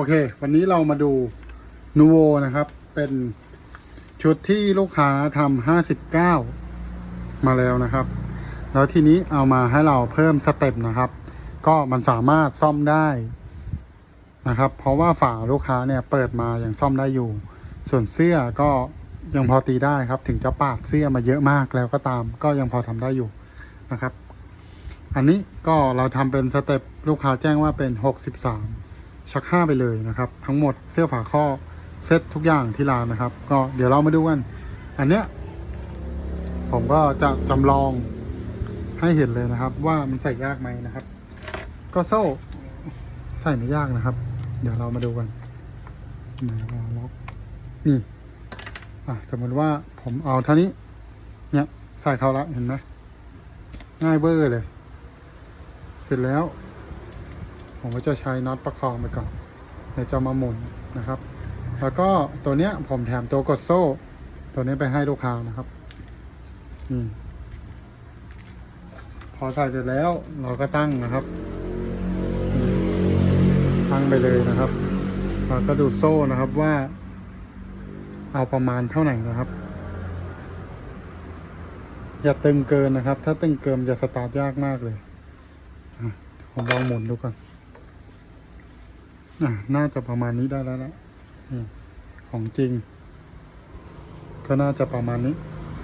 โอเค วันนี้เรามาดูนูโวนะครับ เป็นชุดที่ลูกค้าทำห้าสิบเก้ามาแล้วนะครับ แล้วทีนี้เอามาให้เราเพิ่มสเต็ปนะครับ ก็มันสามารถซ่อมได้นะครับ เพราะว่าฝาลูกค้าเนี่ยเปิดมาอยังซ่อมได้อยู่ ส่วนเสื้อก็ยังพอตีได้ครับ ถึงจะปาดเสื้อมาเยอะมากแล้วก็ตาม ก็ยังพอทำได้อยู่นะครับ อันนี้ก็เราทำเป็นสเต็ปลูกค้าแจ้งว่าเป็น63 ชัก5ไปเลยนะครับ ทั้งหมดเสื้อฝาข้อเซ็ตทุกอย่างที่ร้านนะครับ ก็เดี๋ยวเรามาดูกัน อันเนี้ยผมก็จะจำลองให้เห็นเลยนะครับ ว่ามันใส่ยากไหมนะครับ ก็โซ่ใส่ไม่ยากนะครับ เดี๋ยวเรามาดูกันไหนเราล็อกนี่อะสมมติว่าผมเอาเท่านี้ เนี่ยใส่เข้าละเห็นไหมง่ายเบอร์เลย เสร็จแล้ว ผมก็จะใช้น็อตประคองไปก่อนเดี๋ยวจะมาหมุนนะครับ แล้วก็ตัวเนี้ยผมแถมตัวกดโซ่ ตัวนี้ไปให้ลูกค้านะครับนี่พอใส่เสร็จแล้วเราก็ตั้งนะครับ ตั้งไปเลยนะครับเราก็ดูโซ่นะครับว่า เอาประมาณเท่าไหร่นะครับอย่าตึงเกินนะครับ ถ้าตึงเกินจะสตาร์ทยากมากเลย ผมลองหมุนดูก่อน น่าจะประมาณนี้ได้แล้วนะของจริง ก็น่าจะประมาณนี้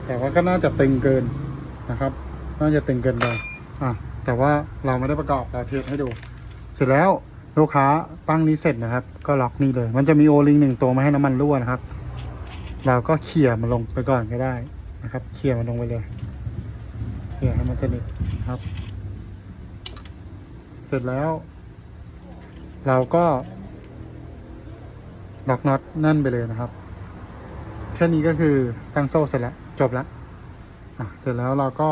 แต่ว่าก็น่าจะตึงเกินนะครับ น่าจะตึงเกินไปอะแต่ว่าเราไม่ได้ประกอบเราเทสให้ดู เสร็จแล้วลูกค้าตั้งนี้เสร็จนะครับ ก็ล็อกนี่เลย มันจะมีโอลิงหนึ่งตัวมาให้น้ำมันรั่วนะครับ เราก็เขี่ยมันลงไปก่อนก็ได้นะครับเขี่ยมันลงไปเลยเขี่ยให้มันสนิทนะครับ เสร็จแล้ว เราก็ล็อกน็อตแน่นไปเลยนะครับ แค่นี้ก็คือตั้งโซ่เสร็จแล้ว จบแล้วอะเสร็จแล้วเราก็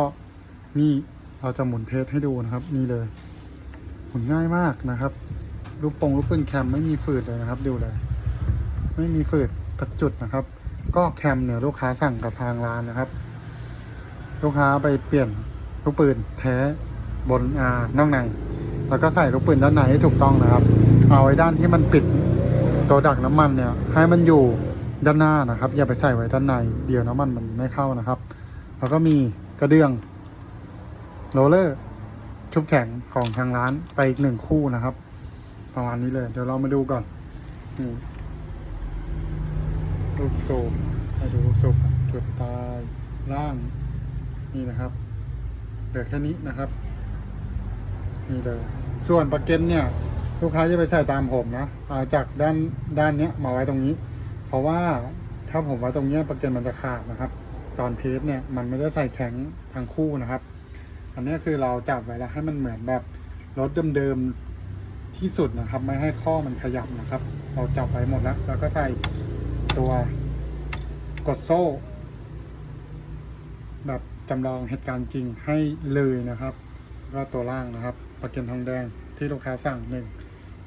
นี่เราจะหมุนเทสให้ดูนะครับ นี่เลย หมุนง่ายมากนะครับลูกปงลูกปืนแคมไม่มีฝืดเลยนะครับ ดูเลย ไม่มีฝืดตัดจุดนะครับ ก็แคมเนี่ยลูกค้าสั่งกับทางร้านนะครับ ลูกค้าไปเปลี่ยนลูกปืนแท้บนอ่านอกใน แล้วก็ใส่ลูกปืนด้านในให้ถูกต้องนะครับ เอาไว้ด้านที่มันปิดตัวดักน้ำมันเนี่ย ให้มันอยู่ด้านหน้านะครับ อย่าไปใส่ไว้ด้านใน เดี๋ยวน้ำมันมันไม่เข้านะครับ แล้วก็มีกระเดื่องโรลเลอร์ชุบแข็งของทางร้านไปอีกหนึ่งคู่นะครับ ประมาณนี้เลย เดี๋ยวเรามาดูก่อนนี่ลูกสูบให้ดูลูกสูบจุดตายล่างนี่นะครับเหลือแค่นี้นะครับ นี่เลย ส่วนปากเก็ตเนี่ยลูกค้าจะไปใส่ตามผมนะเอาจากด้านด้านเนี้ยมาไว้ตรงนี้ เพราะว่าถ้าผมไว้ตรงเนี้ยปากเก็ตมันจะขาดนะครับ ตอนเทสเนี่ยมันไม่ได้ใส่แข็งทั้งคู่นะครับ อันนี้คือเราจับไว้แล้วให้มันเหมือนแบบรถเดิมๆที่สุดนะครับ ไม่ให้ข้อมันขยับนะครับ เราจับไว้หมดแล้ว แล้วก็ใส่ตัวกดโซ่ แบบจำลองเหตุการณ์จริงให้เลยนะครับ ก็ตัวล่างนะครับประเก็นทองแดงที่ลูกค้าสั่งหนึ่ง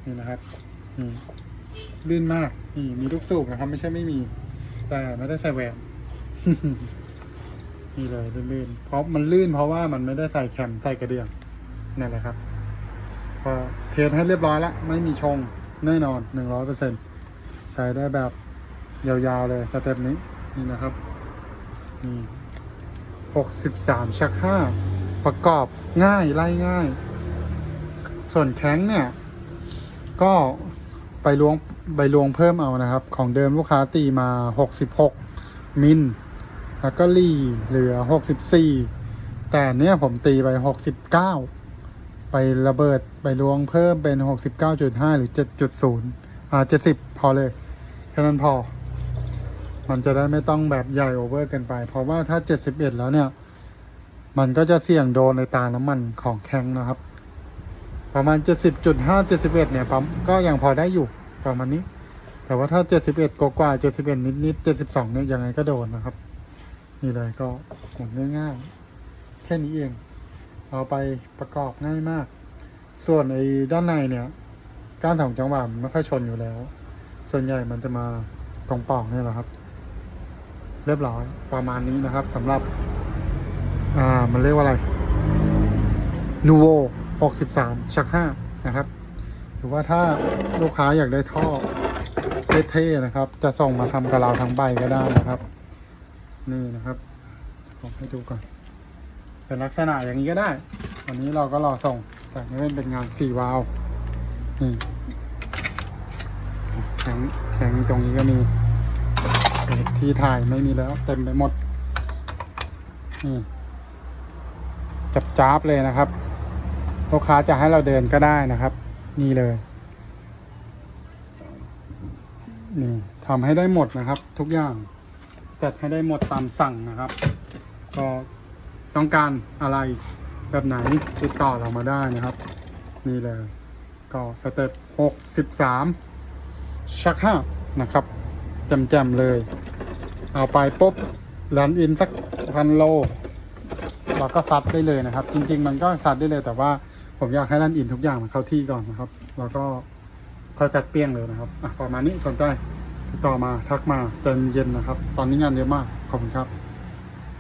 นี่นะครับนี่ลื่นมากนี่มีลูกสูบนะครับ ไม่ใช่ไม่มี แต่ไม่ได้ใส่แหวนนี่เลยลื่นๆเพราะมันลื่นเพราะว่ามันไม่ได้ใส่แคมใส่กระเดื่องนั่นแหละครับพอเทสให้เรียบร้อยแล้วไม่มีชงแน่นอนหนึ่งร้อยเปอร์เซ็นใช้ได้แบบยาวๆเลยสเต็ปนี้นี่นะครับนี่หกสิบสามชักห้า ประกอบง่ายไล่ง่าย ส่วนแข้งเนี่ย ก็ไปลวงไปลวงเพิ่มเอานะครับ ของเดิมลูกค้าตีมาหกสิบหกมิลแล้วก็รีเหลือหกสิบสี่แต่เนี้ยผมตีไปหกสิบเก้าไประเบิดไปลวงเพิ่มเป็นหกสิบเก้าจุดห้าหรือเจ็ดจุดศูนย์อ่าเจ็ดสิบพอเลย แค่นั้นพอ มันจะได้ไม่ต้องแบบใหญ่โอเวอร์เกินไป เพราะว่าถ้าเจ็ดสิบเอ็ดแล้วเนี่ย มันก็จะเสี่ยงโดนในตาน้ำมันของแข้งนะครับ ประมาณเจ็ดสิบจุดห้าเจ็ดสิบเอ็ดเนี่ยปั๊มก็ยังพอได้อยู่ประมาณนี้ แต่ว่าถ้าเจ็ดสิบเอ็ดกว่าเจ็ดสิบเอ็ดนิดนิดเจ็ดสิบสองเนี่ยยังไงก็โดนนะครับ นี่เลยก็หมุนง่ายๆ แค่นี้เอง เอาไปประกอบง่ายมาก ส่วนไอ้ด้านในเนี่ยก้านสองจังหวะมันไม่ค่อยชนอยู่แล้ว ส่วนใหญ่มันจะมาตรงปล่องนี่แหละครับ เรียบร้อยประมาณนี้นะครับสำหรับ อ่า มันเรียกว่าอะไรนูโว63 ชัก 5 นะครับ หรือว่าถ้าลูกค้าอยากได้ท่อเท่ๆนะครับ จะส่งมาทำกับเราทั้งใบก็ได้นะครับ นี่นะครับผมให้ดูก่อน เป็นลักษณะอย่างนี้ก็ได้อันนี้เราก็รอส่ง แต่นี่เป็นงานสี่วาล์วนี่แข็งแข็งตรงนี้ก็มี ที่ถ่ายไม่มีแล้ว เต็มไปหมดนี่ จับจ้าบเลยนะครับ ลูกค้าจะให้เราเดินก็ได้นะครับ นี่เลย นี่ทำให้ได้หมดนะครับ ทุกอย่างจัดให้ได้หมดตามสั่งนะครับ ก็ต้องการอะไรแบบไหนติดต่อเรามาได้นะครับ นี่เลย ก็สเต็ปหกสิบสามชักห้านะครับแจมๆเลย เอาไปปุ๊บรันอินสักพันโล เราก็ซัดได้เลยนะครับ จริง ๆ มันก็ซัดได้เลยแต่ว่าผมอยากให้รันอินทุกอย่างมันเข้าที่ก่อนนะครับ แล้วก็เขาจัดเปี้ยงเลยนะครับอะประมาณนี้สนใจติดต่อมาทักมาใจเย็นนะครับ ตอนนี้งานเยอะมากขอบคุณครับ